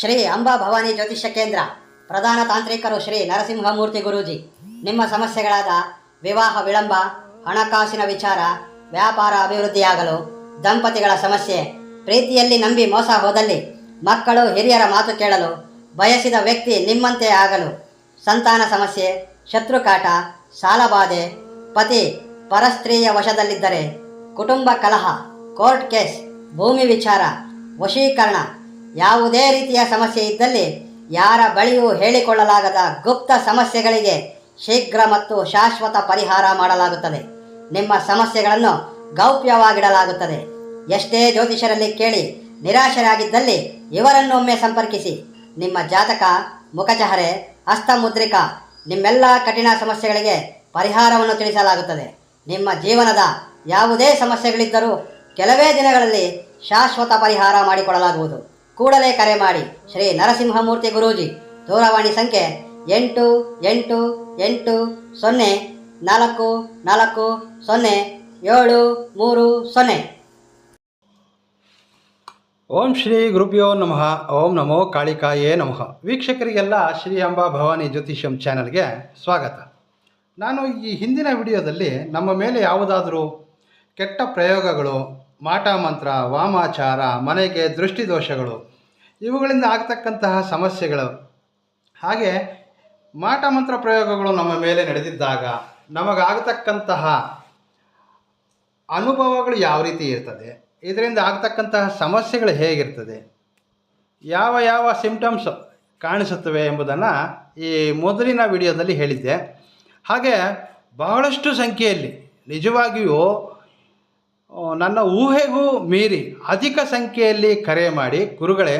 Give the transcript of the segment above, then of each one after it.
ಶ್ರೀ ಅಂಬಾ ಭವಾನಿ ಜ್ಯೋತಿಷ್ಯ ಕೇಂದ್ರ. ಪ್ರಧಾನ ತಾಂತ್ರಿಕರು ಶ್ರೀ ನರಸಿಂಹಮೂರ್ತಿ ಗುರೂಜಿ. ನಿಮ್ಮ ಸಮಸ್ಯೆಗಳಾದ ವಿವಾಹ ವಿಳಂಬ, ಹಣಕಾಸಿನ ವಿಚಾರ, ವ್ಯಾಪಾರ ಅಭಿವೃದ್ಧಿಯಾಗಲು, ದಂಪತಿಗಳ ಸಮಸ್ಯೆ, ಪ್ರೀತಿಯಲ್ಲಿ ನಂಬಿ ಮೋಸ ಹೋದಲ್ಲಿ, ಮಕ್ಕಳು ಹಿರಿಯರ ಮಾತು ಕೇಳಲು, ಬಯಸಿದ ವ್ಯಕ್ತಿ ನಿಮ್ಮಂತೆ ಆಗಲು, ಸಂತಾನ ಸಮಸ್ಯೆ, ಶತ್ರುಕಾಟ, ಸಾಲಬಾಧೆ, ಪತಿ ಪರಸ್ತ್ರೀಯ ವಶದಲ್ಲಿದ್ದರೆ, ಕುಟುಂಬ ಕಲಹ, ಕೋರ್ಟ್ ಕೇಸ್, ಭೂಮಿ ವಿಚಾರ, ವಶೀಕರಣ ಯಾವುದೇ ರೀತಿಯ ಸಮಸ್ಯೆ ಇದ್ದಲ್ಲಿ ಯಾರ ಬಳಿಯೂ ಹೇಳಿಕೊಳ್ಳಲಾಗದ ಗುಪ್ತ ಸಮಸ್ಯೆಗಳಿಗೆ ಶೀಘ್ರ ಮತ್ತು ಶಾಶ್ವತ ಪರಿಹಾರ ಮಾಡಲಾಗುತ್ತದೆ. ನಿಮ್ಮ ಸಮಸ್ಯೆಗಳನ್ನು ಗೌಪ್ಯವಾಗಿಡಲಾಗುತ್ತದೆ. ಎಷ್ಟೇ ಜ್ಯೋತಿಷರಲ್ಲಿ ಕೇಳಿ ನಿರಾಶರಾಗಿದ್ದಲ್ಲಿ ಇವರನ್ನೊಮ್ಮೆ ಸಂಪರ್ಕಿಸಿ. ನಿಮ್ಮ ಜಾತಕ, ಮುಖಚಹರೆ, ಹಸ್ತಮುದ್ರಿಕಾ, ನಿಮ್ಮೆಲ್ಲ ಕಠಿಣ ಸಮಸ್ಯೆಗಳಿಗೆ ಪರಿಹಾರವನ್ನು ತಿಳಿಸಲಾಗುತ್ತದೆ. ನಿಮ್ಮ ಜೀವನದ ಯಾವುದೇ ಸಮಸ್ಯೆಗಳಿದ್ದರೂ ಕೆಲವೇ ದಿನಗಳಲ್ಲಿ ಶಾಶ್ವತ ಪರಿಹಾರ ಮಾಡಿಕೊಡಲಾಗುವುದು. ಕೂಡಲೇ ಕರೆ ಮಾಡಿ ಶ್ರೀ ನರಸಿಂಹಮೂರ್ತಿ ಗುರೂಜಿ. ದೂರವಾಣಿ ಸಂಖ್ಯೆ ಎಂಟು ಎಂಟು ಎಂಟು, ಸೊನ್ನೆ, ನಾಲ್ಕು ನಾಲ್ಕು, ಸೊನ್ನೆ, ಏಳು, ಮೂರು, ಸೊನ್ನೆ. ಓಂ ಶ್ರೀ ಗುರುಭ್ಯೋ ನಮಃ. ಓಂ ನಮೋ ಕಾಳಿಕಾಯೇ ನಮಃ. ವೀಕ್ಷಕರಿಗೆಲ್ಲ ಶ್ರೀ ಅಂಬಾ ಭವಾನಿ ಜ್ಯೋತಿಷ್ಯಂ ಚಾನಲ್ಗೆ ಸ್ವಾಗತ. ನಾನು ಈ ಹಿಂದಿನ ವಿಡಿಯೋದಲ್ಲಿ ನಮ್ಮ ಮೇಲೆ ಯಾವುದಾದರೂ ಕೆಟ್ಟ ಪ್ರಯೋಗಗಳು ಮಾಟ ಮಂತ್ರ ವಾಮಾಚಾರ, ಮನೆಗೆ ದೃಷ್ಟಿದೋಷಗಳು, ಇವುಗಳಿಂದ ಆಗ್ತಕ್ಕಂತಹ ಸಮಸ್ಯೆಗಳು. ಹಾಗೆ ಮಾಟ ಮಂತ್ರ ಪ್ರಯೋಗಗಳು ನಮ್ಮ ಮೇಲೆ ನಡೆದಿದ್ದಾಗ ನಮಗಾಗತಕ್ಕಂತಹ ಅನುಭವಗಳು ಯಾವ ರೀತಿ ಇರ್ತದೆ? ಇದರಿಂದ ಆಗ್ತಕ್ಕಂತಹ ಸಮಸ್ಯೆಗಳು ಹೇಗಿರ್ತದೆ? ಯಾವ ಯಾವ ಸಿಂಪ್ಟಮ್ಸ್ ಕಾಣಿಸುತ್ತವೆ ಎಂಬುದನ್ನು ಈ ಮೊದಲಿನ ವಿಡಿಯೋದಲ್ಲಿ ಹೇಳಿದ್ದೆ. ಹಾಗೆ ಬಹಳಷ್ಟು ಸಂಖ್ಯೆಯಲ್ಲಿ ನಿಜವಾಗಿಯೂ ನನ್ನ ಊಹೆಗೂ ಮೀರಿ ಅಧಿಕ ಸಂಖ್ಯೆಯಲ್ಲಿ ಕರೆ ಮಾಡಿ, ಗುರುಗಳೇ,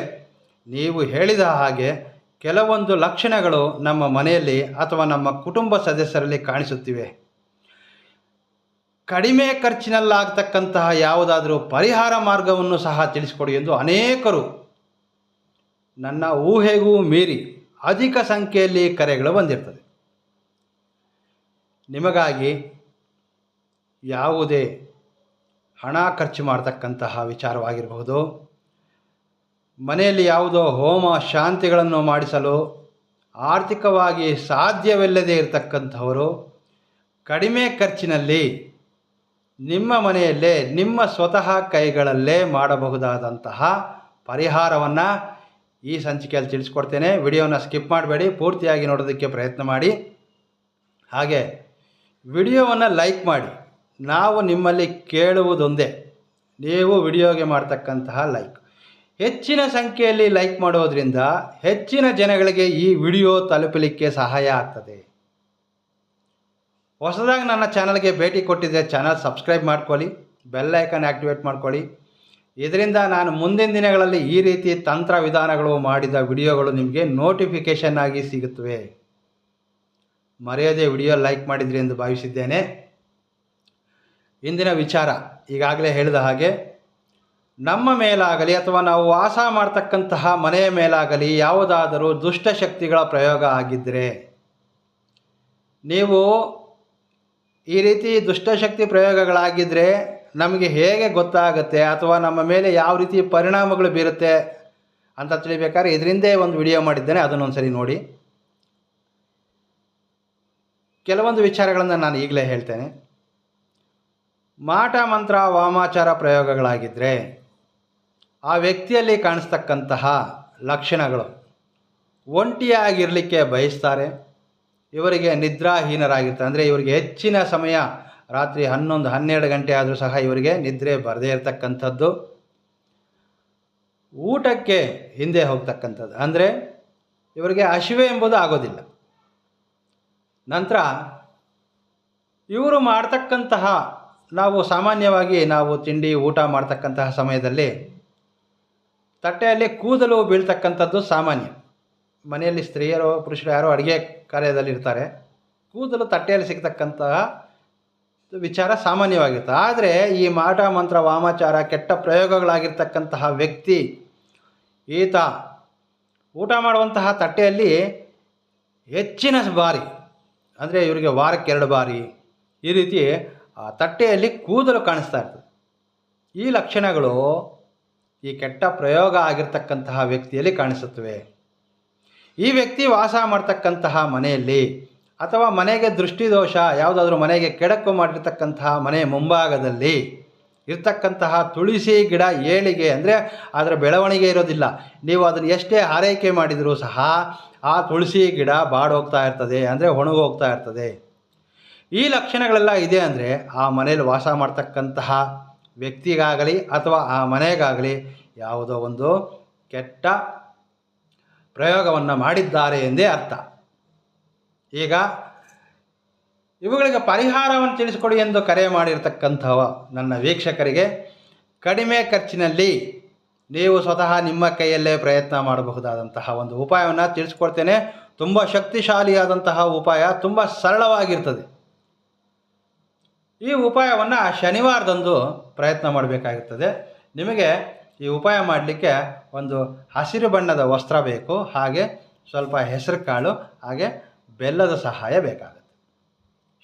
ನೀವು ಹೇಳಿದ ಹಾಗೆ ಕೆಲವೊಂದು ಲಕ್ಷಣಗಳು ನಮ್ಮ ಮನೆಯಲ್ಲಿ ಅಥವಾ ನಮ್ಮ ಕುಟುಂಬ ಸದಸ್ಯರಲ್ಲಿ ಕಾಣಿಸುತ್ತಿವೆ. ಕಡಿಮೆ ಖರ್ಚಿನಲ್ಲಾಗತಕ್ಕಂತಹ ಯಾವುದಾದರೂ ಪರಿಹಾರ ಮಾರ್ಗವನ್ನು ಸಹ ತಿಳಿಸಿಕೊಡಿ ಎಂದು ಅನೇಕರು ನನ್ನ ಊಹೆಗೂ ಮೀರಿ ಅಧಿಕ ಸಂಖ್ಯೆಯಲ್ಲಿ ಕರೆಗಳು ಬಂದಿರ್ತದೆ. ನಿಮಗಾಗಿ ಯಾವುದೇ ಹಣ ಖರ್ಚು ಮಾಡತಕ್ಕಂತಹ ವಿಚಾರವಾಗಿರಬಹುದು. ಮನೆಯಲ್ಲಿ ಯಾವುದೋ ಹೋಮ ಶಾಂತಿಗಳನ್ನು ಮಾಡಿಸಲು ಆರ್ಥಿಕವಾಗಿ ಸಾಧ್ಯವಿಲ್ಲದೆ ಇರತಕ್ಕಂಥವರು ಕಡಿಮೆ ಖರ್ಚಿನಲ್ಲಿ ನಿಮ್ಮ ಮನೆಯಲ್ಲೇ, ನಿಮ್ಮ ಸ್ವತಃ ಕೈಗಳಲ್ಲೇ ಮಾಡಬಹುದಾದಂತಹ ಪರಿಹಾರವನ್ನು ಈ ಸಂಚಿಕೆಯಲ್ಲಿ ತಿಳಿಸ್ಕೊಡ್ತೇನೆ. ವಿಡಿಯೋನ ಸ್ಕಿಪ್ ಮಾಡಬೇಡಿ, ಪೂರ್ತಿಯಾಗಿ ನೋಡೋದಕ್ಕೆ ಪ್ರಯತ್ನ ಮಾಡಿ. ಹಾಗೆ ವಿಡಿಯೋವನ್ನು ಲೈಕ್ ಮಾಡಿ. ನಾವು ನಿಮ್ಮಲ್ಲಿ ಕೇಳುವುದೊಂದೇ. ನೀವು ವಿಡಿಯೋಗೆ ಮಾಡ್ತಕ್ಕಂತಹ ಲೈಕ್ ಹೆಚ್ಚಿನ ಸಂಖ್ಯೆಯಲ್ಲಿ ಲೈಕ್ ಮಾಡೋದ್ರಿಂದ ಹೆಚ್ಚಿನ ಜನಗಳಿಗೆ ಈ ವಿಡಿಯೋ ತಲುಪಲಿಕ್ಕೆ ಸಹಾಯ ಆಗ್ತದೆ. ಹೊಸದಾಗಿ ನನ್ನ ಚಾನಲ್ಗೆ ಭೇಟಿ ಕೊಟ್ಟಿದ್ದರೆ ಚಾನಲ್ ಸಬ್ಸ್ಕ್ರೈಬ್ ಮಾಡ್ಕೊಳ್ಳಿ, ಬೆಲ್ ಐಕನ್ ಆ್ಯಕ್ಟಿವೇಟ್ ಮಾಡ್ಕೊಳ್ಳಿ. ಇದರಿಂದ ನಾನು ಮುಂದಿನ ದಿನಗಳಲ್ಲಿ ಈ ರೀತಿ ತಂತ್ರ ವಿಧಾನಗಳು ಮಾಡಿದ ವಿಡಿಯೋಗಳು ನಿಮಗೆ ನೋಟಿಫಿಕೇಷನ್ ಆಗಿ ಸಿಗುತ್ತವೆ. ಮರೆಯದೆ ವಿಡಿಯೋ ಲೈಕ್ ಮಾಡಿದ್ರಿ ಎಂದು ಭಾವಿಸಿದ್ದೇನೆ. ಇಂದಿನ ವಿಚಾರ ಈಗಾಗಲೇ ಹೇಳಿದ ಹಾಗೆ, ನಮ್ಮ ಮೇಲಾಗಲಿ ಅಥವಾ ನಾವು ವಾಸ ಮಾಡ್ತಕ್ಕಂತಹ ಮನೆಯ ಮೇಲಾಗಲಿ ಯಾವುದಾದರೂ ದುಷ್ಟಶಕ್ತಿಗಳ ಪ್ರಯೋಗ ಆಗಿದ್ದರೆ ನೀವು ಈ ರೀತಿ ದುಷ್ಟಶಕ್ತಿ ಪ್ರಯೋಗಗಳಾಗಿದ್ದರೆ ನಮಗೆ ಹೇಗೆ ಗೊತ್ತಾಗುತ್ತೆ ಅಥವಾ ನಮ್ಮ ಮೇಲೆ ಯಾವ ರೀತಿ ಪರಿಣಾಮಗಳು ಬೀರುತ್ತೆ ಅಂತ ತಿಳಿಬೇಕಾದ್ರೆ ಇದರಿಂದೇ ಒಂದು ವಿಡಿಯೋ ಮಾಡಿದ್ದೇನೆ ಅದನ್ನೊಂದ್ಸರಿ ನೋಡಿ. ಕೆಲವೊಂದು ವಿಚಾರಗಳನ್ನು ನಾನು ಈಗಲೇ ಹೇಳ್ತೇನೆ. ಮಾಟ ಮಂತ್ರ ವಾಮಾಚಾರ ಪ್ರಯೋಗಗಳಾಗಿದ್ದರೆ ಆ ವ್ಯಕ್ತಿಯಲ್ಲಿ ಕಾಣಿಸ್ತಕ್ಕಂತಹ ಲಕ್ಷಣಗಳು. ಒಂಟಿಯಾಗಿರಲಿಕ್ಕೆ ಬಯಸ್ತಾರೆ. ಇವರಿಗೆ ನಿದ್ರಾಹೀನರಾಗಿರ್ತಾರೆ. ಅಂದರೆ ಇವರಿಗೆ ಹೆಚ್ಚಿನ ಸಮಯ, ರಾತ್ರಿ ಹನ್ನೊಂದು, ಹನ್ನೆರಡು ಗಂಟೆ ಆದರೂ ಸಹ ಇವರಿಗೆ ನಿದ್ರೆ ಬರದೇ ಇರತಕ್ಕಂಥದ್ದು. ಊಟಕ್ಕೆ ಹಿಂದೆ ಹೋಗ್ತಕ್ಕಂಥದ್ದು. ಅಂದರೆ ಇವರಿಗೆ ಹಸಿವೆ ಎಂಬುದು ಆಗೋದಿಲ್ಲ. ನಂತರ ಇವರು ಮಾಡ್ತಕ್ಕಂತಹ ನಾವು ಸಾಮಾನ್ಯವಾಗಿ ನಾವು ತಿಂಡಿ ಊಟ ಮಾಡ್ತಕ್ಕಂತಹ ಸಮಯದಲ್ಲಿ ತಟ್ಟೆಯಲ್ಲಿ ಕೂದಲು ಬೀಳ್ತಕ್ಕಂಥದ್ದು ಸಾಮಾನ್ಯ. ಮನೆಯಲ್ಲಿ ಸ್ತ್ರೀಯರು, ಪುರುಷರು ಯಾರೋ ಅಡುಗೆ ಕಾರ್ಯದಲ್ಲಿ ಇರ್ತಾರೆ. ಕೂದಲು ತಟ್ಟೆಯಲ್ಲಿ ಸಿಗ್ತಕ್ಕಂತಹ ವಿಚಾರ ಸಾಮಾನ್ಯವಾಗಿರುತ್ತೆ. ಆದರೆ ಈ ಮಾಟ, ಮಂತ್ರ, ವಾಮಾಚಾರ, ಕೆಟ್ಟ ಪ್ರಯೋಗಗಳಾಗಿರ್ತಕ್ಕಂತಹ ವ್ಯಕ್ತಿ, ಈತ ಊಟ ಮಾಡುವಂತಹ ತಟ್ಟೆಯಲ್ಲಿ ಹೆಚ್ಚಿನ ಬಾರಿ, ಅಂದರೆ ಇವರಿಗೆ ವಾರಕ್ಕೆ ಎರಡು ಬಾರಿ ಈ ರೀತಿ ತಟ್ಟೆಯಲ್ಲಿ ಕೂದಲು ಕಾಣಿಸ್ತಾ ಇರ್ತದೆ. ಈ ಲಕ್ಷಣಗಳು ಈ ಕೆಟ್ಟ ಪ್ರಯೋಗ ಆಗಿರ್ತಕ್ಕಂತಹ ವ್ಯಕ್ತಿಯಲ್ಲಿ ಕಾಣಿಸುತ್ತವೆ. ಈ ವ್ಯಕ್ತಿ ವಾಸ ಮಾಡ್ತಕ್ಕಂತಹ ಮನೆಯಲ್ಲಿ ಅಥವಾ ಮನೆಗೆ ದೃಷ್ಟಿದೋಷ, ಯಾವುದಾದ್ರೂ ಮನೆಗೆ ಕೆಡಕು ಮಾಡಿರ್ತಕ್ಕಂತಹ ಮನೆ ಮುಂಭಾಗದಲ್ಲಿ ಇರ್ತಕ್ಕಂತಹ ತುಳಸಿ ಗಿಡ ಏಳಿಗೆ ಅಂದರೆ ಅದರ ಬೆಳವಣಿಗೆ ಇರೋದಿಲ್ಲ. ನೀವು ಅದನ್ನು ಎಷ್ಟೇ ಆರೈಕೆ ಮಾಡಿದರೂ ಸಹ ಆ ತುಳಸಿ ಗಿಡ ಬಾಡೋಗ್ತಾ ಇರ್ತದೆ, ಅಂದರೆ ಒಣಗೋಗ್ತಾ ಇರ್ತದೆ. ಈ ಲಕ್ಷಣಗಳೆಲ್ಲ ಇದೆ ಅಂದರೆ ಆ ಮನೆಯಲ್ಲಿ ವಾಸ ಮಾಡ್ತಕ್ಕಂತಹ ವ್ಯಕ್ತಿಗಾಗಲಿ ಅಥವಾ ಆ ಮನೆಗಾಗಲಿ ಯಾವುದೋ ಒಂದು ಕೆಟ್ಟ ಪ್ರಯೋಗವನ್ನು ಮಾಡಿದ್ದಾರೆ ಎಂದೇ ಅರ್ಥ. ಈಗ ಇವುಗಳಿಗೆ ಪರಿಹಾರವನ್ನು ತಿಳಿಸಿಕೊಡಿ ಎಂದು ಕರೆ ಮಾಡಿರ್ತಕ್ಕಂಥವ ನನ್ನ ವೀಕ್ಷಕರಿಗೆ, ಕಡಿಮೆ ಖರ್ಚಿನಲ್ಲಿ ನೀವು ಸ್ವತಃ ನಿಮ್ಮ ಕೈಯಲ್ಲೇ ಪ್ರಯತ್ನ ಮಾಡಬಹುದಾದಂತಹ ಒಂದು ಉಪಾಯವನ್ನು ತಿಳಿಸ್ಕೊಡ್ತೇನೆ. ತುಂಬ ಶಕ್ತಿಶಾಲಿಯಾದಂತಹ ಉಪಾಯ, ತುಂಬ ಸರಳವಾಗಿರ್ತದೆ. ಈ ಉಪಾಯವನ್ನು ಶನಿವಾರದಂದು ಪ್ರಯತ್ನ ಮಾಡಬೇಕಾಗುತ್ತದೆ ನಿಮಗೆ ಈ ಉಪಾಯ ಮಾಡಲಿಕ್ಕೆ ಒಂದು ಹಸಿರು ಬಣ್ಣದ ವಸ್ತ್ರ ಬೇಕು, ಹಾಗೆ ಸ್ವಲ್ಪ ಹೆಸರು ಕಾಳು, ಹಾಗೆ ಬೆಲ್ಲದ ಸಹಾಯ ಬೇಕಾಗುತ್ತೆ.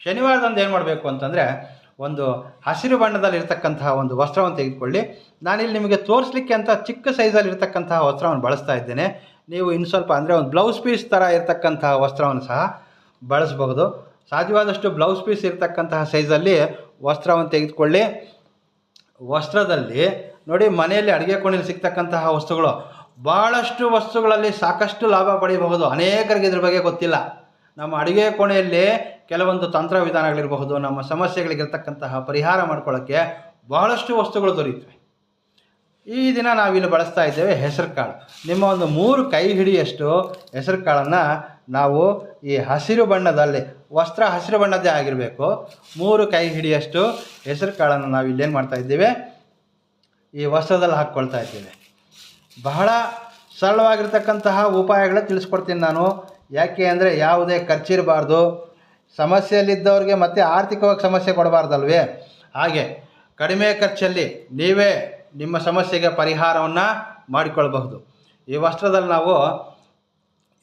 ಶನಿವಾರದಂದು ಏನು ಮಾಡಬೇಕು ಅಂತಂದರೆ ಒಂದು ಹಸಿರು ಬಣ್ಣದಲ್ಲಿ ಇರ್ತಕ್ಕಂತಹ ಒಂದು ವಸ್ತ್ರವನ್ನು ತೆಗೆದುಕೊಳ್ಳಿ. ನಾನಿಲ್ಲಿ ನಿಮಗೆ ತೋರಿಸ್ಲಿಕ್ಕೆ ಅಂತ ಚಿಕ್ಕ ಸೈಜಲ್ಲಿ ಇರ್ತಕ್ಕಂತಹ ವಸ್ತ್ರವನ್ನು ಬಳಸ್ತಾ ಇದ್ದೇನೆ. ನೀವು ಇನ್ನು ಸ್ವಲ್ಪ ಅಂದರೆ ಒಂದು ಬ್ಲೌಸ್ ಪೀಸ್ ಥರ ಇರತಕ್ಕಂತಹ ವಸ್ತ್ರವನ್ನು ಸಹ ಬಳಸಬಹುದು. ಸಾಧ್ಯವಾದಷ್ಟು ಬ್ಲೌಸ್ ಪೀಸ್ ಇರ್ತಕ್ಕಂತಹ ಸೈಜಲ್ಲಿ ವಸ್ತ್ರವನ್ನು ತೆಗೆದುಕೊಳ್ಳಿ. ವಸ್ತ್ರದಲ್ಲಿ ನೋಡಿ ಮನೆಯಲ್ಲಿ ಅಡುಗೆ ಕೋಣೆಯಲ್ಲಿ ಸಿಗ್ತಕ್ಕಂತಹ ವಸ್ತುಗಳು ಭಾಳಷ್ಟು ವಸ್ತುಗಳಲ್ಲಿ ಸಾಕಷ್ಟು ಲಾಭ ಪಡೆಯಬಹುದು ಅನೇಕರಿಗೆ ಇದ್ರ ಬಗ್ಗೆ ಗೊತ್ತಿಲ್ಲ. ನಮ್ಮ ಅಡುಗೆ ಕೋಣೆಯಲ್ಲಿ ಕೆಲವೊಂದು ತಂತ್ರ ವಿಧಾನಗಳಿರಬಹುದು, ನಮ್ಮ ಸಮಸ್ಯೆಗಳಿಗಿರ್ತಕ್ಕಂತಹ ಪರಿಹಾರ ಮಾಡ್ಕೊಳ್ಳೋಕ್ಕೆ ಬಹಳಷ್ಟು ವಸ್ತುಗಳು ದೊರೆಯುತ್ತವೆ. ಈ ದಿನ ನಾವಿಲ್ಲಿ ಬಳಸ್ತಾ ಇದ್ದೇವೆ ಹೆಸರು ಕಾಳು ನಿಮ್ಮ ಒಂದು ಮೂರು ಕೈ ಹಿಡಿಯಷ್ಟು ಹೆಸರು ಕಾಳನ್ನು ನಾವು ಈ ಹಸಿರು ಬಣ್ಣದಲ್ಲಿ, ವಸ್ತ್ರ ಹಸಿರು ಬಣ್ಣದ್ದೇ ಆಗಿರಬೇಕು. ಮೂರು ಕೈ ಹಿಡಿಯಷ್ಟು ಹೆಸರು ಕಾಳನ್ನು ನಾವು ಇಲ್ಲೇನು ಮಾಡ್ತಾ ಇದ್ದೇವೆ? ಈ ವಸ್ತ್ರದಲ್ಲಿ ಹಾಕ್ಕೊಳ್ತಾ ಇದ್ದೇವೆ. ಬಹಳ ಸರಳವಾಗಿರ್ತಕ್ಕಂತಹ ಉಪಾಯಗಳ ತಿಳಿಸ್ಕೊಡ್ತೀನಿ ನಾನು. ಯಾಕೆ ಅಂದರೆ ಯಾವುದೇ ಖರ್ಚಿರಬಾರ್ದು. ಸಮಸ್ಯೆಯಲ್ಲಿದ್ದವ್ರಿಗೆ ಮತ್ತೆ ಆರ್ಥಿಕವಾಗಿ ಸಮಸ್ಯೆ ಕೊಡಬಾರ್ದಲ್ವೇ? ಹಾಗೆ ಕಡಿಮೆ ಖರ್ಚಲ್ಲಿ ನೀವೇ ನಿಮ್ಮ ಸಮಸ್ಯೆಗೆ ಪರಿಹಾರವನ್ನು ಮಾಡಿಕೊಳ್ಬಹುದು. ಈ ವಸ್ತ್ರದಲ್ಲಿ ನಾವು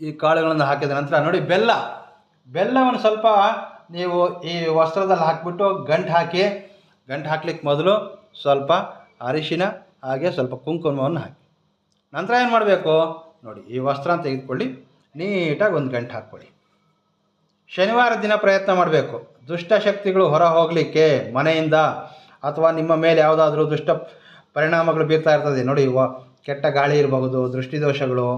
ಈ ಕಾಳುಗಳನ್ನು ಹಾಕಿದ ನಂತರ ನೋಡಿ ಬೆಲ್ಲ. ಬೆಲ್ಲವನ್ನು ಸ್ವಲ್ಪ ನೀವು ಈ ವಸ್ತ್ರದಲ್ಲಿ ಹಾಕಿಬಿಟ್ಟು ಗಂಟು ಹಾಕಿ, ಗಂಟು ಹಾಕ್ಲಿಕ್ಕೆ ಮೊದಲು ಸ್ವಲ್ಪ ಅರಿಶಿನ, ಹಾಗೆ ಸ್ವಲ್ಪ ಕುಂಕುಮವನ್ನು ಹಾಕಿ. ನಂತರ ಏನು ಮಾಡಬೇಕು? ನೋಡಿ ಈ ವಸ್ತ್ರ ತೆಗೆದುಕೊಳ್ಳಿ, ನೀಟಾಗಿ ಒಂದು ಗಂಟು ಹಾಕ್ಕೊಳ್ಳಿ. ಶನಿವಾರ ದಿನ ಪ್ರಯತ್ನ ಮಾಡಬೇಕು. ದುಷ್ಟಶಕ್ತಿಗಳು ಹೊರ ಹೋಗಲಿಕ್ಕೆ ಮನೆಯಿಂದ ಅಥವಾ ನಿಮ್ಮ ಮೇಲೆ ಯಾವುದಾದ್ರೂ ದುಷ್ಟ ಪರಿಣಾಮಗಳು ಬೀರ್ತಾ ಇರ್ತದೆ. ನೋಡಿ ಕೆಟ್ಟ ಗಾಳಿ ಇರಬಹುದು, ದೃಷ್ಟಿದೋಷಗಳು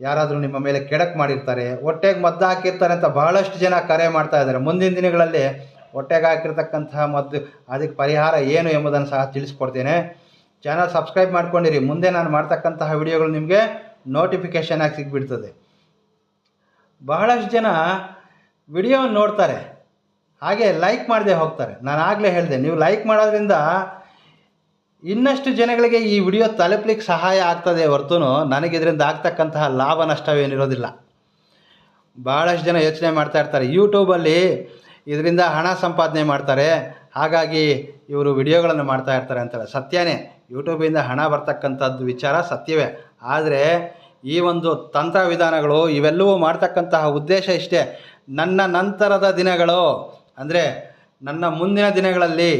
ಯಾರಾದರೂ ನಿಮ್ಮ ಮೇಲೆ ಕೆಡಕ್ ಮಾಡಿರ್ತಾರೆ, ಹೊಟ್ಟೆಗೆ ಮದ್ದು ಹಾಕಿರ್ತಾರೆ ಅಂತ ಬಹಳಷ್ಟು ಜನ ಕರೆ ಮಾಡ್ತಾ ಇದ್ದಾರೆ. ಮುಂದಿನ ದಿನಗಳಲ್ಲಿ ಹೊಟ್ಟೆಗೆ ಹಾಕಿರ್ತಕ್ಕಂತಹ ಮದ್ದು ಅದಕ್ಕೆ ಪರಿಹಾರ ಏನು ಎಂಬುದನ್ನು ಸಹ ತಿಳಿಸ್ಕೊಡ್ತೇನೆ. Channel subscribe ಮಾಡ್ಕೊಂಡಿರಿ. ಮುಂದೆ ನಾನು ಮಾಡ್ತಕ್ಕಂತಹ ವಿಡಿಯೋಗಳು ನಿಮಗೆ ನೋಟಿಫಿಕೇಷನ್ ಆಗಿ ಸಿಗ್ಬಿಡ್ತದೆ. ಬಹಳಷ್ಟು ಜನ ವಿಡಿಯೋ ನೋಡ್ತಾರೆ. ಹಾಗೆ ಲೈಕ್ ಮಾಡದೆ ಹೋಗ್ತಾರೆ. ನಾನು ಆಗಲೇ ಹೇಳಿದೆ, ನೀವು ಲೈಕ್ ಮಾಡೋದ್ರಿಂದ ಇನ್ನಷ್ಟು ಜನಗಳಿಗೆ ಈ ವಿಡಿಯೋ ತಲುಪಲಿಕ್ಕೆ ಸಹಾಯ ಆಗ್ತದೆ ಹೊರತು ನನಗೆ ಇದರಿಂದ ಆಗ್ತಕ್ಕಂತಹ ಲಾಭ ನಷ್ಟವೇನಿರೋದಿಲ್ಲ. ಭಾಳಷ್ಟು ಜನ ಯೋಚನೆ ಮಾಡ್ತಾ ಇರ್ತಾರೆ. ಯೂಟ್ಯೂಬಲ್ಲಿ ಇದರಿಂದ ಹಣ ಸಂಪಾದನೆ ಮಾಡ್ತಾರೆ. ಹಾಗಾಗಿ ಇವರು ವಿಡಿಯೋಗಳನ್ನು ಮಾಡ್ತಾ ಇರ್ತಾರೆ ಅಂತಾರೆ ಸತ್ಯನೇ ಯೂಟ್ಯೂಬಿಂದ ಹಣ ಬರ್ತಕ್ಕಂಥದ್ದು ವಿಚಾರ ಸತ್ಯವೇ. ಆದರೆ ಈ ಒಂದು ತಂತ್ರ ವಿಧಾನಗಳು ಇವೆಲ್ಲವೂ ಮಾಡ್ತಕ್ಕಂತಹ ಉದ್ದೇಶ ಇಷ್ಟೇ. ನನ್ನ ನಂತರದ ದಿನಗಳು, ಅಂದರೆ ನನ್ನ ಮುಂದಿನ ದಿನಗಳಲ್ಲಿ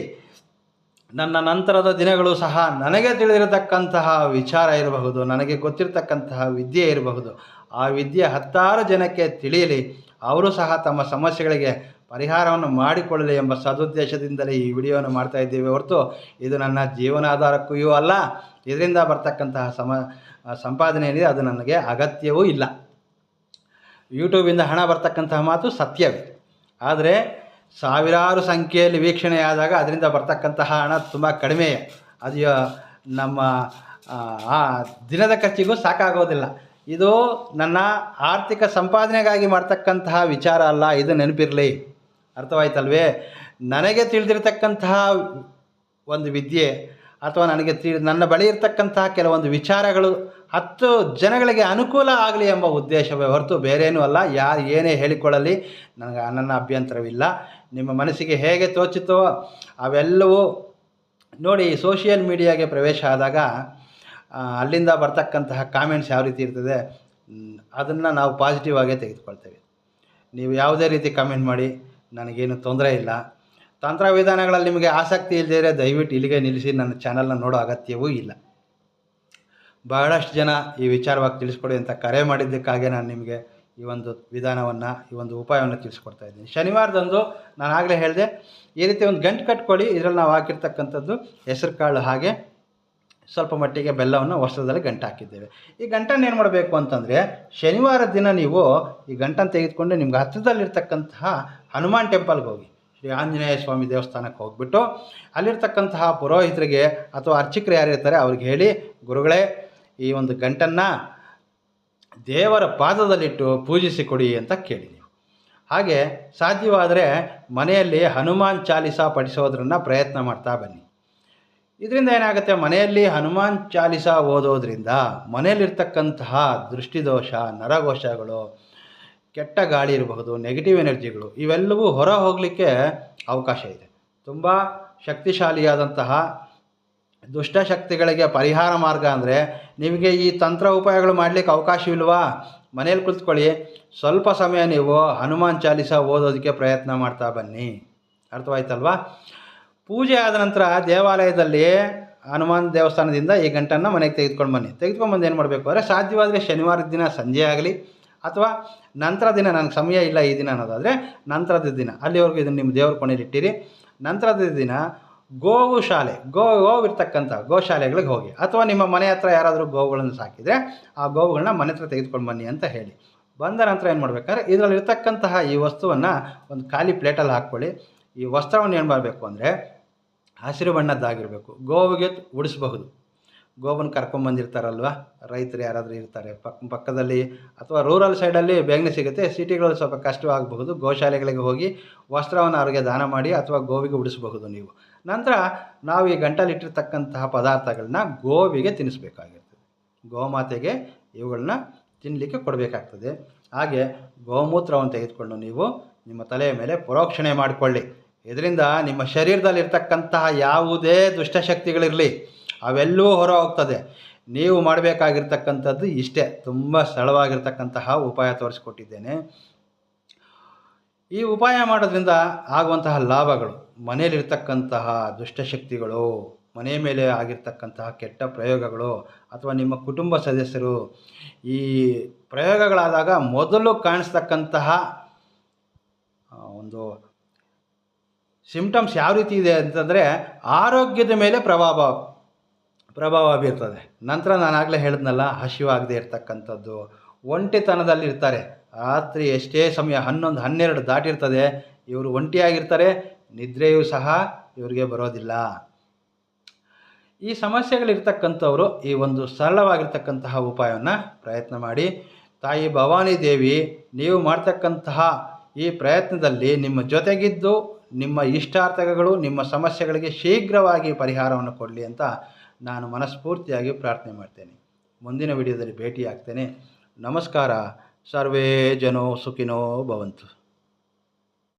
ನನ್ನ ನಂತರದ ದಿನಗಳು ಸಹ ನನಗೆ ತಿಳಿದಿರತಕ್ಕಂತಹ ವಿಚಾರ ಇರಬಹುದು, ನನಗೆ ಗೊತ್ತಿರತಕ್ಕಂತಹ ವಿದ್ಯೆ ಇರಬಹುದು. ಆ ವಿದ್ಯೆ ಹತ್ತಾರು ಜನಕ್ಕೆ ತಿಳಿಯಲಿ, ಅವರು ಸಹ ತಮ್ಮ ಸಮಸ್ಯೆಗಳಿಗೆ ಪರಿಹಾರವನ್ನು ಮಾಡಿಕೊಳ್ಳಲಿ ಎಂಬ ಸದುದ್ದೇಶದಿಂದಲೇ ಈ ವಿಡಿಯೋವನ್ನು ಮಾಡ್ತಾ ಇದ್ದೇವೆ ಹೊರತು ಇದು ನನ್ನ ಜೀವನಾಧಾರಕ್ಕೂ ಅಲ್ಲ, ಇದರಿಂದ ಬರ್ತಕ್ಕಂತಹ ಸಮ, ಸಂಪಾದನೆ ಏನಿದೆ ಅದು ನನಗೆ ಅಗತ್ಯವೂ ಇಲ್ಲ. ಯೂಟ್ಯೂಬಿಂದ ಹಣ ಬರ್ತಕ್ಕಂತಹ ಮಾತು ಸತ್ಯವೇ. ಆದರೆ ಸಾವಿರಾರು ಸಂಖ್ಯೆಯಲ್ಲಿ ವೀಕ್ಷಣೆಯಾದಾಗ ಅದರಿಂದ ಬರ್ತಕ್ಕಂತಹ ಹಣ ತುಂಬ ಕಡಿಮೆ. ಅದು ನಮ್ಮ ಆ ದಿನದ ಖರ್ಚಿಗೂ ಸಾಕಾಗೋದಿಲ್ಲ. ಇದು ನನ್ನ ಆರ್ಥಿಕ ಸಂಪಾದನೆಗಾಗಿ ಮಾಡ್ತಕ್ಕಂತಹ ವಿಚಾರ ಅಲ್ಲ, ಇದು ನೆನಪಿರಲಿ. ಅರ್ಥವಾಯ್ತಲ್ವೇ? ನನಗೆ ತಿಳಿದಿರ್ತಕ್ಕಂತಹ ಒಂದು ವಿದ್ಯೆ ಅಥವಾ ನನಗೆ ತಿ, ನನ್ನ ಬಳಿ ಇರತಕ್ಕಂತಹ ಕೆಲವೊಂದು ವಿಚಾರಗಳು ಹತ್ತು ಜನಗಳಿಗೆ ಅನುಕೂಲ ಆಗಲಿ ಎಂಬ ಉದ್ದೇಶವೇ ಹೊರತು ಬೇರೇನೂ ಅಲ್ಲ. ಯಾರು ಏನೇ ಹೇಳಿಕೊಳ್ಳಲಿ, ನನಗೆ ನನ್ನ ಅಭ್ಯಂತರವಿಲ್ಲ. ನಿಮ್ಮ ಮನಸ್ಸಿಗೆ ಹೇಗೆ ತೋಚಿತೋ ಅವೆಲ್ಲವೂ ನೋಡಿ ಸೋಷಿಯಲ್ ಮೀಡಿಯಾಗೆ ಪ್ರವೇಶ ಆದಾಗ ಅಲ್ಲಿಂದ ಬರ್ತಕ್ಕಂತಹ ಕಾಮೆಂಟ್ಸ್ ಯಾವ ರೀತಿ ಇರ್ತದೆ ಅದನ್ನು ನಾವು ಪಾಸಿಟಿವ್ ಆಗೇ ತೆಗೆದುಕೊಳ್ತೇವೆ. ನೀವು ಯಾವುದೇ ರೀತಿ ಕಮೆಂಟ್ ಮಾಡಿ, ನನಗೇನು ತೊಂದರೆ ಇಲ್ಲ. ತಂತ್ರ ವಿಧಾನಗಳಲ್ಲಿ ನಿಮಗೆ ಆಸಕ್ತಿ ಇಲ್ಲದೇ ದಯವಿಟ್ಟು ಇಲ್ಲಿಗೆ ನಿಲ್ಲಿಸಿ, ನನ್ನ ಚಾನಲ್ನ ನೋಡೋ ಅಗತ್ಯವೂ ಇಲ್ಲ. ಬಹಳಷ್ಟು ಜನ ಈ ವಿಚಾರವಾಗಿ ತಿಳಿಸ್ಕೊಡಿ ಅಂತ ಕರೆ ಮಾಡಿದ್ದಕ್ಕಾಗೆ ನಾನು ನಿಮಗೆ ಈ ಒಂದು ವಿಧಾನವನ್ನು, ಈ ಒಂದು ಉಪಾಯವನ್ನು ತಿಳಿಸ್ಕೊಡ್ತಾ ಇದ್ದೀನಿ. ಶನಿವಾರದಂದು ನಾನು ಆಗಲೇ ಹೇಳಿದೆ, ಈ ರೀತಿ ಒಂದು ಗಂಟು ಕಟ್ಕೊಳ್ಳಿ, ಇದರಲ್ಲಿ ನಾವು ಹಾಕಿರ್ತಕ್ಕಂಥದ್ದು ಹೆಸರು ಕಾಳು ಹಾಗೆ ಸ್ವಲ್ಪ ಮಟ್ಟಿಗೆ ಬೆಲ್ಲವನ್ನು ವಸ್ತ್ರದಲ್ಲಿ ಗಂಟು ಹಾಕಿದ್ದೇವೆ. ಈ ಗಂಟನ್ನು ಏನು ಮಾಡಬೇಕು ಅಂತಂದರೆ, ಶನಿವಾರ ದಿನ ನೀವು ಈ ಗಂಟನ್ನು ತೆಗೆದುಕೊಂಡು ನಿಮ್ಗೆ ಹತ್ತಿರದಲ್ಲಿರ್ತಕ್ಕಂತಹ ಹನುಮಾನ್ ಟೆಂಪಲ್ಗೆ ಹೋಗಿ. ಶ್ರೀ ಆಂಜನೇಯ ಸ್ವಾಮಿ ದೇವಸ್ಥಾನಕ್ಕೆ ಹೋಗ್ಬಿಟ್ಟು ಅಲ್ಲಿರ್ತಕ್ಕಂತಹ ಪುರೋಹಿತರಿಗೆ ಅಥವಾ ಅರ್ಚಕರು ಯಾರಿರ್ತಾರೆ ಅವ್ರಿಗೆ ಹೇಳಿ, ಗುರುಗಳೇ, ಈ ಒಂದು ಗಂಟನ್ನು ದೇವರ ಪಾದದಲ್ಲಿಟ್ಟು ಪೂಜಿಸಿ ಕೊಡಿ ಅಂತ ಕೇಳಿ ನೀವು. ಹಾಗೆ ಸಾಧ್ಯವಾದರೆ ಮನೆಯಲ್ಲಿ ಹನುಮಾನ್ ಚಾಲಿಸ ಪಠಿಸೋದ್ರನ್ನ ಪ್ರಯತ್ನ ಮಾಡ್ತಾ ಬನ್ನಿ. ಇದರಿಂದ ಏನಾಗುತ್ತೆ? ಮನೆಯಲ್ಲಿ ಹನುಮಾನ್ ಚಾಲಿಸ ಓದೋದ್ರಿಂದ ಮನೆಯಲ್ಲಿರ್ತಕ್ಕಂತಹ ದೃಷ್ಟಿದೋಷ ನರಘೋಷಗಳು ಕೆಟ್ಟ ಗಾಳಿ ಇರಬಹುದು ನೆಗೆಟಿವ್ ಎನರ್ಜಿಗಳು, ಇವೆಲ್ಲವೂ ಹೊರ ಹೋಗಲಿಕ್ಕೆ ಅವಕಾಶ ಇದೆ. ತುಂಬ ಶಕ್ತಿಶಾಲಿಯಾದಂತಹ ದುಷ್ಟಶಕ್ತಿಗಳಿಗೆ ಪರಿಹಾರ ಮಾರ್ಗ ಅಂದರೆ ನಿಮಗೆ ಈ ತಂತ್ರ ಉಪಾಯಗಳು ಮಾಡಲಿಕ್ಕೆ ಅವಕಾಶವಿಲ್ವಾ ಮನೇಲಿ ಕುಳಿತುಕೊಳ್ಳಿ. ಸ್ವಲ್ಪ ಸಮಯ ನೀವು ಹನುಮಾನ್ ಚಾಲಿಸ ಓದೋದಕ್ಕೆ ಪ್ರಯತ್ನ ಮಾಡ್ತಾ ಬನ್ನಿ. ಅರ್ಥವಾಯ್ತಲ್ವಾ? ಪೂಜೆ ಆದ ನಂತರ ದೇವಾಲಯದಲ್ಲಿ ಹನುಮಾನ್ ದೇವಸ್ಥಾನದಿಂದ ಈ ಗಂಟನ್ನು ಮನೆಗೆ ತೆಗೆದುಕೊಂಡು ಬನ್ನಿ. ತೆಗೆದುಕೊಂಡು ಬಂದು ಏನು ಮಾಡಬೇಕು ಅಂದರೆ ಸಾಧ್ಯವಾದರೆ ಶನಿವಾರದ ದಿನ ಸಂಜೆ ಆಗಲಿ ಅಥವಾ ನಂತರ ದಿನ ನನಗೆ ಸಮಯ ಇಲ್ಲ ಈ ದಿನ ಅನ್ನೋದಾದರೆ ನಂತರದ ದಿನ. ಅಲ್ಲಿವರೆಗೂ ಇದನ್ನು ನಿಮ್ಮ ದೇವ್ರ ಕೊನೆಯಲ್ಲಿ ಇಟ್ಟಿರಿ. ನಂತರದ ದಿನ ಗೋವು ಶಾಲೆ ಗೋ ಗೋವು ಇರ್ತಕ್ಕಂಥ ಗೋಶಾಲೆಗಳಿಗೆ ಹೋಗಿ. ಅಥವಾ ನಿಮ್ಮ ಮನೆ ಹತ್ರ ಯಾರಾದರೂ ಗೋವುಗಳನ್ನು ಸಾಕಿದರೆ ಆ ಗೋವುಗಳನ್ನ ಮನೆ ಹತ್ರ ತೆಗೆದುಕೊಂಡು ಬನ್ನಿ ಅಂತ ಹೇಳಿ. ಬಂದ ನಂತರ ಏನು ಮಾಡಬೇಕಾದ್ರೆ ಇದರಲ್ಲಿ ಇರ್ತಕ್ಕಂತಹ ಈ ವಸ್ತುವನ್ನು ಒಂದು ಖಾಲಿ ಪ್ಲೇಟಲ್ಲಿ ಹಾಕ್ಕೊಳ್ಳಿ. ಈ ವಸ್ತ್ರವನ್ನು ಏನು ಮಾಡಬೇಕು ಅಂದರೆ ಹಸಿರು ಬಣ್ಣದ್ದಾಗಿರಬೇಕು. ಗೋವಿಗೆ ಉಡಿಸಬಹುದು. ಗೋವನ್ನು ಕರ್ಕೊಂಬಂದಿರ್ತಾರಲ್ವ ರೈತರು ಯಾರಾದರೂ ಇರ್ತಾರೆ. ಪಕ್ಕ ಪಕ್ಕದಲ್ಲಿ ಅಥವಾ ರೂರಲ್ ಸೈಡಲ್ಲಿ ಬೇಗನೆ ಸಿಗುತ್ತೆ. ಸಿಟಿಗಳಲ್ಲಿ ಸ್ವಲ್ಪ ಕಷ್ಟವಾಗಬಹುದು. ಗೋಶಾಲೆಗಳಿಗೆ ಹೋಗಿ ವಸ್ತ್ರವನ್ನು ಅವರಿಗೆ ದಾನ ಮಾಡಿ ಅಥವಾ ಗೋವಿಗೆ ಉಡಿಸಬಹುದು ನೀವು. ನಂತರ ನಾವು ಈ ಗಂಟಲಿಟ್ಟಿರ್ತಕ್ಕಂತಹ ಪದಾರ್ಥಗಳನ್ನ ಗೋವಿಗೆ ತಿನ್ನಿಸ್ಬೇಕಾಗಿರ್ತದೆ ಗೋಮಾತೆಗೆ ಇವುಗಳನ್ನ ತಿನ್ನಲಿಕ್ಕೆ ಕೊಡಬೇಕಾಗ್ತದೆ. ಹಾಗೆ ಗೋಮೂತ್ರವನ್ನು ತೆಗೆದುಕೊಂಡು ನೀವು ನಿಮ್ಮ ತಲೆಯ ಮೇಲೆ ಪರೋಕ್ಷಣೆ ಮಾಡಿಕೊಳ್ಳಿ. ಇದರಿಂದ ನಿಮ್ಮ ಶರೀರದಲ್ಲಿರ್ತಕ್ಕಂತಹ ಯಾವುದೇ ದುಷ್ಟಶಕ್ತಿಗಳಿರಲಿ ಅವೆಲ್ಲವೂ ಹೊರ ಹೋಗ್ತದೆ ನೀವು ಮಾಡಬೇಕಾಗಿರ್ತಕ್ಕಂಥದ್ದು ಇಷ್ಟೇ. ತುಂಬ ಸರಳವಾಗಿರ್ತಕ್ಕಂತಹ ಉಪಾಯ ತೋರಿಸ್ಕೊಟ್ಟಿದ್ದೇನೆ. ಈ ಉಪಾಯ ಮಾಡೋದ್ರಿಂದ ಆಗುವಂತಹ ಲಾಭಗಳು, ಮನೆಯಲ್ಲಿರ್ತಕ್ಕಂತಹ ದುಷ್ಟಶಕ್ತಿಗಳು, ಮನೆ ಮೇಲೆ ಆಗಿರ್ತಕ್ಕಂತಹ ಕೆಟ್ಟ ಪ್ರಯೋಗಗಳು ಅಥವಾ ನಿಮ್ಮ ಕುಟುಂಬ ಸದಸ್ಯರು ಈ ಪ್ರಯೋಗಗಳಾದಾಗ ಮೊದಲು ಕಾಣಿಸ್ತಕ್ಕಂತಹ ಒಂದು ಸಿಂಪ್ಟಮ್ಸ್ ಯಾವ ರೀತಿ ಇದೆ ಅಂತಂದರೆ ಆರೋಗ್ಯದ ಮೇಲೆ ಪ್ರಭಾವ ಪ್ರಭಾವ ಬೀರ್ತದೆ. ನಂತರ ನಾನು ಆಗಲೇ ಹೇಳಿದ್ನಲ್ಲ ಹಸಿವಾಗದೇ ಇರ್ತಕ್ಕಂಥದ್ದು. ಒಂಟಿತನದಲ್ಲಿ ಇರ್ತಾರೆ ರಾತ್ರಿ ಎಷ್ಟೇ ಸಮಯ, ಹನ್ನೊಂದು, ಹನ್ನೆರಡು ದಾಟಿರ್ತದೆ, ಇವರು ಒಂಟಿಯಾಗಿರ್ತಾರೆ, ನಿದ್ರೆಯೂ ಸಹ ಇವರಿಗೆ ಬರೋದಿಲ್ಲ. ಈ ಸಮಸ್ಯೆಗಳಿರ್ತಕ್ಕಂಥವರು ಈ ಒಂದು ಸರಳವಾಗಿರ್ತಕ್ಕಂತಹ ಉಪಾಯವನ್ನು ಪ್ರಯತ್ನ ಮಾಡಿ. ತಾಯಿ ಭವಾನಿ ದೇವಿ, ನೀವು ಮಾಡ್ತಕ್ಕಂತಹ ಈ ಪ್ರಯತ್ನದಲ್ಲಿ ನಿಮ್ಮ ಜೊತೆಗಿದ್ದು, ನಿಮ್ಮ ಇಷ್ಟಾರ್ಥಗಳು, ನಿಮ್ಮ ಸಮಸ್ಯೆಗಳಿಗೆ ಶೀಘ್ರವಾಗಿ ಪರಿಹಾರವನ್ನು ಕೊಡಲಿ ಅಂತ ನಾನು ಮನಸ್ಫೂರ್ತಿಯಾಗಿ ಪ್ರಾರ್ಥನೆ ಮಾಡ್ತೇನೆ. ಮುಂದಿನ ವಿಡಿಯೋದಲ್ಲಿ ಭೇಟಿ ಆಗ್ತೇನೆ ನಮಸ್ಕಾರ. ಸರ್ವೇ ಜನೋ ಸುಖಿನೋ ಭವಂತು.